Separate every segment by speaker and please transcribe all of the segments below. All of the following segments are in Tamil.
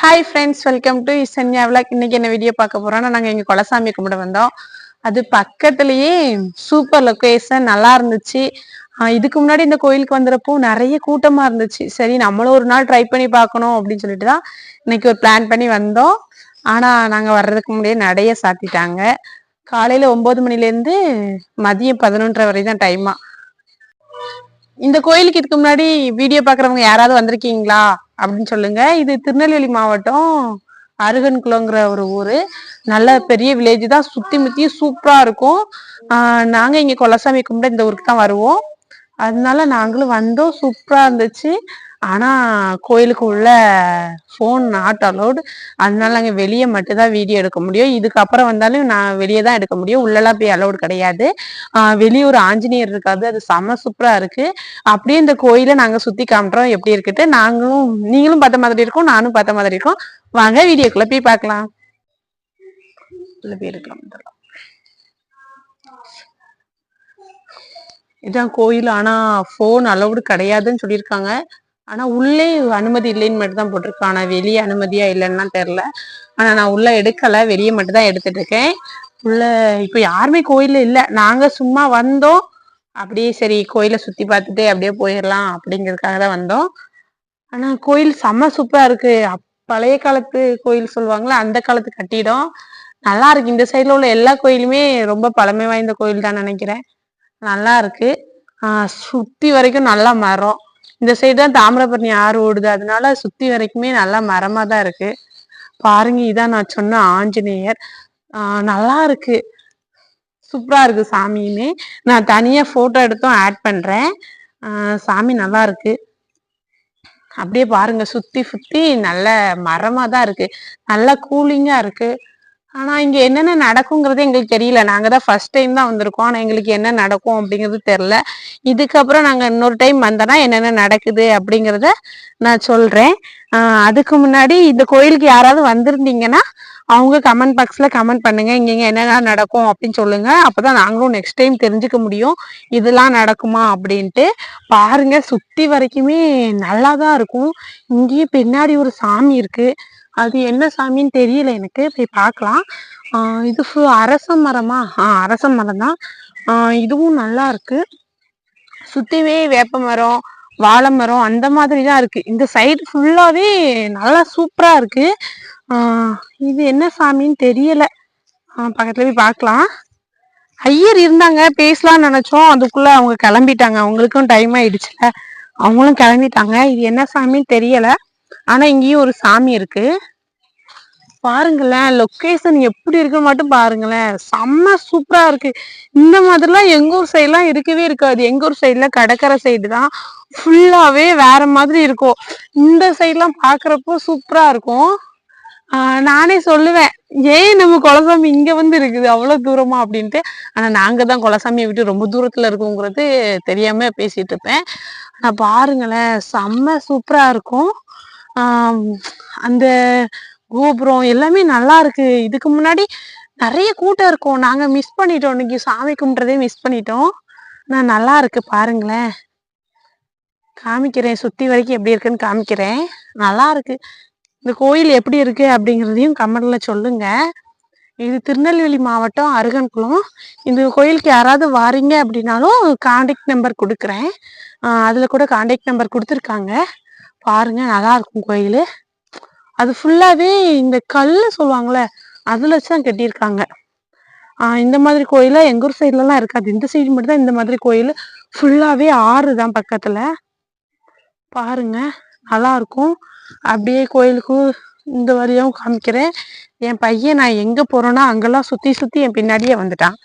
Speaker 1: Hi friends welcome to Isanya vlog இன்னைக்கு என்ன வீடியோ பார்க்க போறோம்னா நாங்கள் இங்கே குலசாமி கும்பிட வந்தோம். அது பக்கத்துலயே சூப்பர் லொக்கேஷன் நல்லா இருந்துச்சு. இதுக்கு முன்னாடி இந்த கோயிலுக்கு வந்தப்போ நிறைய கூட்டமா இருந்துச்சு. சரி நம்மளும் ஒரு நாள் ட்ரை பண்ணி பார்க்கணும் அப்படின்னு சொல்லிட்டு தான் இன்னைக்கு ஒரு பிளான் பண்ணி வந்தோம். ஆனா நாங்க வர்றதுக்கு முன்னாடியே நடைய சாத்திட்டாங்க. காலையில ஒன்பது மணிலேருந்து மதியம் பதினொன்றரை வரை தான் டைமா இந்த கோயிலுக்கு இதுக்கு முன்னாடி வீடியோ பாக்குறவங்க யாராவது வந்திருக்கீங்களா? அப்படின்னு சொல்லுங்க. இது திருநெல்வேலி மாவட்டம் அருகன்குளங்கிற ஒரு ஊரு. நல்ல பெரிய வில்லேஜ் தான். சுற்றி முற்றி சூப்பரா இருக்கும். ஆஹ் நாங்க இங்க கொலசாமி கும்பிட இந்த ஊருக்கு தான் வருவோம். அதனால நாங்களும் வந்தோம். சூப்பரா இருந்துச்சு. ஆனா கோயிலுக்கு உள்ள ஃபோன் நாட் அலோடு அதனால நாங்கள் வெளியே மட்டும்தான் வீடியோ எடுக்க முடியும். இதுக்கப்புறம் வந்தாலும் நான் வெளியே தான் எடுக்க முடியும். உள்ளெல்லாம் போய் அலோடு கிடையாது. வெளியே ஒரு ஆஞ்சநேயர் இருக்காது. அது செம சூப்பராக இருக்குது அப்படியே இந்த கோயிலை நாங்கள் சுற்றி காமிட்றோம் எப்படி இருக்குட்டு நாங்களும் நீங்களும் பார்த்த மாதிரி இருக்கும். நானும் பார்த்த மாதிரி இருக்கும். வாங்க வீடியோக்குள்ளே போய் பார்க்கலாம். உள்ள போய் இருக்கலாம் இதான் கோயில். ஆனா ஃபோன் அளவுடு கிடையாதுன்னு சொல்லியிருக்காங்க. ஆனா உள்ளே அனுமதி இல்லைன்னு மட்டும் தான் போட்டிருக்காங்க ஆனா வெளியே அனுமதியா இல்லைன்னா தெரில ஆனா நான் உள்ள எடுக்கல வெளியே மட்டும் தான் எடுத்துட்டு இருக்கேன் உள்ள இப்போ யாருமே கோயில்ல இல்லை. நாங்க சும்மா வந்தோம். அப்படியே சரி கோயிலை சுத்தி பார்த்துட்டு அப்படியே போயிடலாம் அப்படிங்கிறதுக்காக தான் வந்தோம். ஆனா கோயில் செம்ம சூப்பரா இருக்கு. அப்- பழைய காலத்து கோயில் சொல்லுவாங்கல்ல அந்த காலத்து கட்டிடம். நல்லா இருக்கு. இந்த சைடில் உள்ள எல்லா கோயிலுமே ரொம்ப பழமை வாய்ந்த கோயில் தான் நினைக்கிறேன். நல்லா இருக்கு. சுற்றி சுத்தி வரைக்கும் நல்லா மரம். இந்த சைடு தான் தாமிரபரணி ஆறு ஓடுது. அதனால சுத்தி வரைக்குமே நல்லா மரமா தான் இருக்கு. பாருங்க இதான் நான் சொன்ன ஆஞ்சநேயர். ஆஹ் நல்லா இருக்கு. சூப்பரா இருக்கு சாமியுமே. நான் தனியா போட்டோ எடுத்தும் ஆட் பண்றேன். ஆஹ் சாமி நல்லா இருக்கு. அப்படியே பாருங்க சுத்தி சுத்தி நல்ல மரமா தான் இருக்கு. நல்ல கூலிங்கா இருக்கு. ஆனா இங்க என்னென்ன நடக்குங்கிறது எங்களுக்கு தெரியல. நாங்க தான் ஃபர்ஸ்ட் டைம் தான் வந்திருக்கோம். ஆனா எங்களுக்கு என்ன நடக்கும் அப்படிங்கிறது தெரியல. இதுக்கப்புறம் நாங்க இன்னொரு டைம் வந்தோன்னா என்னென்ன நடக்குது அப்படிங்கிறத நான் சொல்றேன். அதுக்கு முன்னாடி இந்த கோயிலுக்கு யாராவது வந்திருந்தீங்கன்னா அவங்க கமெண்ட் பாக்ஸில் கமெண்ட் பண்ணுங்க. இங்கேங்க என்னென்ன நடக்கும் அப்படின்னு சொல்லுங்கள் அப்போ தான் நாங்களும் நெக்ஸ்ட் டைம் தெரிஞ்சுக்க முடியும். இதெல்லாம் நடக்குமா அப்படின்ட்டு. பாருங்கள் சுற்றி வரைக்குமே நல்லா தான் இருக்கும். இங்கேயும் பின்னாடி ஒரு சாமி இருக்குது அது என்ன சாமின்னு தெரியல எனக்கு. போய் பார்க்கலாம். இது ஃபு- அரச மரமா? ஆ அரச மரம் தான். இதுவும் நல்லா இருக்கு. சுத்திவே வேப்ப மரம் வாழை மரம் அந்த மாதிரி தான் இருக்கு. இந்த சைடு ஃபுல்லாவே நல்லா சூப்பரா இருக்கு. இது என்ன சாமின்னு தெரியல. பக்கத்துல போய் பார்க்கலாம். ஐயர் இருந்தாங்க பேசலாம்னு நினைச்சோம். அதுக்குள்ள அவங்க கிளம்பிட்டாங்க. அவங்களுக்கும் டைம் ஆயிடுச்சுல. அவங்களும் கிளம்பிட்டாங்க. இது என்ன சாமின்னு தெரியல. ஆனா இங்கேயும் ஒரு சாமி இருக்கு. பாருங்களேன் லொக்கேஷன் எப்படி இருக்குன்னு மட்டும் பாருங்களேன். செம்ம சூப்பரா இருக்கு. இந்த மாதிரிலாம் எங்க ஊர் சைட்லாம் இருக்கவே இருக்காது. எங்க ஊர் சைடுல கடற்கரை சைடு தான் ஃபுல்லாவே வேற மாதிரி இருக்கும். இந்த சைட்லாம் பாக்குறப்போ சூப்பரா இருக்கும். ஆஹ் நானே சொல்லுவேன் ஏன் நம்ம குலசாமி இங்க வந்து இருக்குது? அவ்வளவு தூரமா? அப்படின்ட்டு. ஆனா நாங்க தான் குலசாமியை விட்டு ரொம்ப தூரத்துல இருக்கோங்கிறது தெரியாம பேசிட்டு இருப்பேன். ஆனா பாருங்களேன் செம்ம சூப்பரா இருக்கும். அந்த கோபுரம் எல்லாமே நல்லா இருக்கு. இதுக்கு முன்னாடி நிறைய கூட்டம் இருக்கும். நாங்க மிஸ் பண்ணிட்டோம். இன்னைக்கு சாமி கும்பிட்றதே மிஸ் பண்ணிட்டோம். நான் நல்லா இருக்கு. பாருங்களேன். காமிக்கிறேன். சுத்தி வரைக்கும் எப்படி இருக்குன்னு காமிக்கிறேன். நல்லா இருக்கு. இந்த கோயில் எப்படி இருக்கு அப்படிங்கிறதையும் கமெண்ட்ல சொல்லுங்க. இது திருநெல்வேலி மாவட்டம் அருகன்குளம். இந்த கோயிலுக்கு யாராவது வாரீங்க அப்படின்னாலும் காண்டாக்ட் நம்பர் கொடுக்குறேன். அதில் கூட காண்டாக்ட் நம்பர் கொடுத்துருக்காங்க. பாருங்க நல்லா இருக்கும் கோயில். அது ஃபுல்லாவே இந்த கல்லு சொல்லுவாங்கல்ல அதுல வச்சு தான் கட்டியிருக்காங்க. ஆஹ் இந்த மாதிரி கோயில எங்க ஊர் சைட்ல எல்லாம் இருக்காது. இந்த சைடு மட்டும் தான் இந்த மாதிரி கோயில் ஃபுல்லாவே ஆறு தான் பக்கத்துல. பாருங்க நல்லா இருக்கும். அப்படியே கோயிலுக்கு இந்த வழியாகவும் காமிக்கிறேன். என் பையன் நான் எங்க போறேனோ அங்கெல்லாம் சுத்தி சுத்தி என் பின்னாடியே வந்துட்டான்.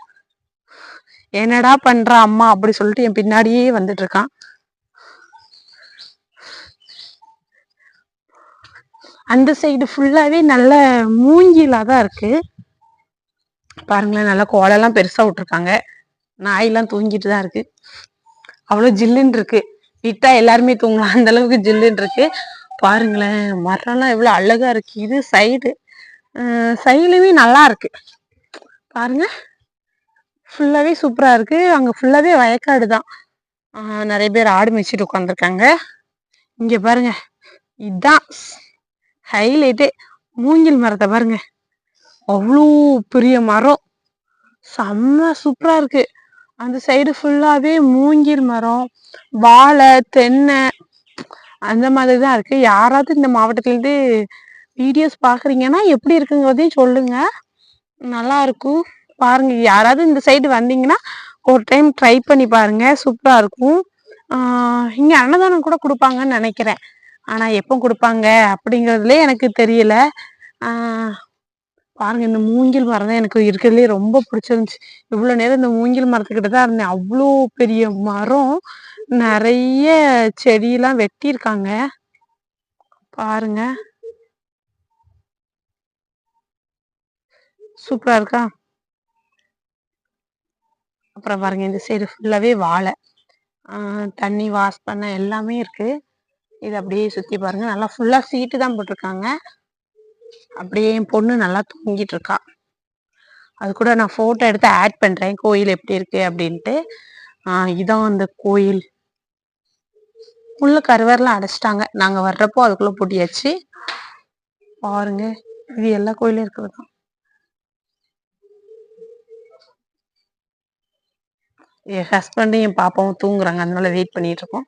Speaker 1: என்னடா பண்ற அம்மா? அப்படி சொல்லிட்டு என் பின்னாடியே வந்துட்டு இருக்கான். அந்த சைடு ஃபுல்லாவே நல்ல மூங்கிலாக தான் இருக்கு. பாருங்களேன் நல்லா கோலெல்லாம் பெருசாக விட்டுருக்காங்க. நாயெல்லாம் தூங்கிட்டு தான் இருக்கு. அவ்வளோ ஜில்லுன்னு இருக்கு. விட்டா எல்லாருமே தூங்கலாம். அந்த அளவுக்கு ஜில்லுன்னு இருக்கு. பாருங்களேன் மரம்லாம் எவ்வளோ அழகா இருக்கு. இது சைடு சைடுலுமே நல்லா இருக்கு. பாருங்க. ஃபுல்லாகவே சூப்பராக இருக்கு. அங்கே ஃபுல்லாகவே வயக்காடு தான் நிறைய பேர் ஆடு மேய்ச்சிட்டு உட்காந்துருக்காங்க இங்கே பாருங்க. இதான் ஹைலைட்டே மூங்கில் மரத்தை பாருங்க. அவ்வளோ பெரிய மரம். செம்ம சூப்பராக இருக்கு. அந்த சைடு ஃபுல்லாகவே மூங்கில் மரம் வாழை தென்னை அந்த மாதிரி தான் இருக்கு. யாராவது இந்த மாவட்டத்துலேருந்து வீடியோஸ் பார்க்குறீங்கன்னா எப்படி இருக்குங்கிறதையும் சொல்லுங்க. நல்லா இருக்கும். பாருங்க யாராவது இந்த சைடு வந்தீங்கன்னா ஒரு டைம் ட்ரை பண்ணி பாருங்க. சூப்பராக இருக்கும். இங்கே அன்னதானம் கூட கொடுப்பாங்கன்னு நினைக்கிறேன். ஆனா எப்போ கொடுப்பாங்க? அப்படிங்கிறதுலே எனக்கு தெரியல. பாருங்கள் பாருங்க இந்த மூங்கில் மரம் தான் எனக்கு இருக்கிறதுலே ரொம்ப பிடிச்சிருந்துச்சு. இவ்வளோ நேரம் இந்த மூங்கில் மரத்துக்கிட்ட தான் இருந்தேன். அவ்வளோ பெரிய மரம் நிறைய செடியெல்லாம் வெட்டியிருக்காங்க. பாருங்க. சூப்பரா இருக்கா? அப்புறம் பாருங்க இந்த சைடு ஃபுல்லாவே வாழை. தண்ணி வாஷ் பண்ண எல்லாமே இருக்கு. இது அப்படியே சுத்தி பாருங்க. நல்லா ஃபுல்லா சீட்டு தான் போட்டிருக்காங்க. அப்படியே என் பொண்ணு நல்லா தூங்கிட்டு இருக்கா. அது கூட நான் போட்டோ எடுத்து ஆட் பண்றேன். கோயில் எப்படி இருக்கு அப்படின்ட்டு. இதான் அந்த கோயில். உள்ள கருவறைலாம் அடைச்சிட்டாங்க. நாங்க வர்றப்போ அதுக்குள்ள பூட்டியாச்சு. பாருங்க. இது எல்லா கோயிலும் இருக்கிறது தான் என் ஹஸ்பண்டும் என் பாப்பாவும் தூங்குறாங்க. அதனால வெயிட் பண்ணிட்டு இருக்கோம்.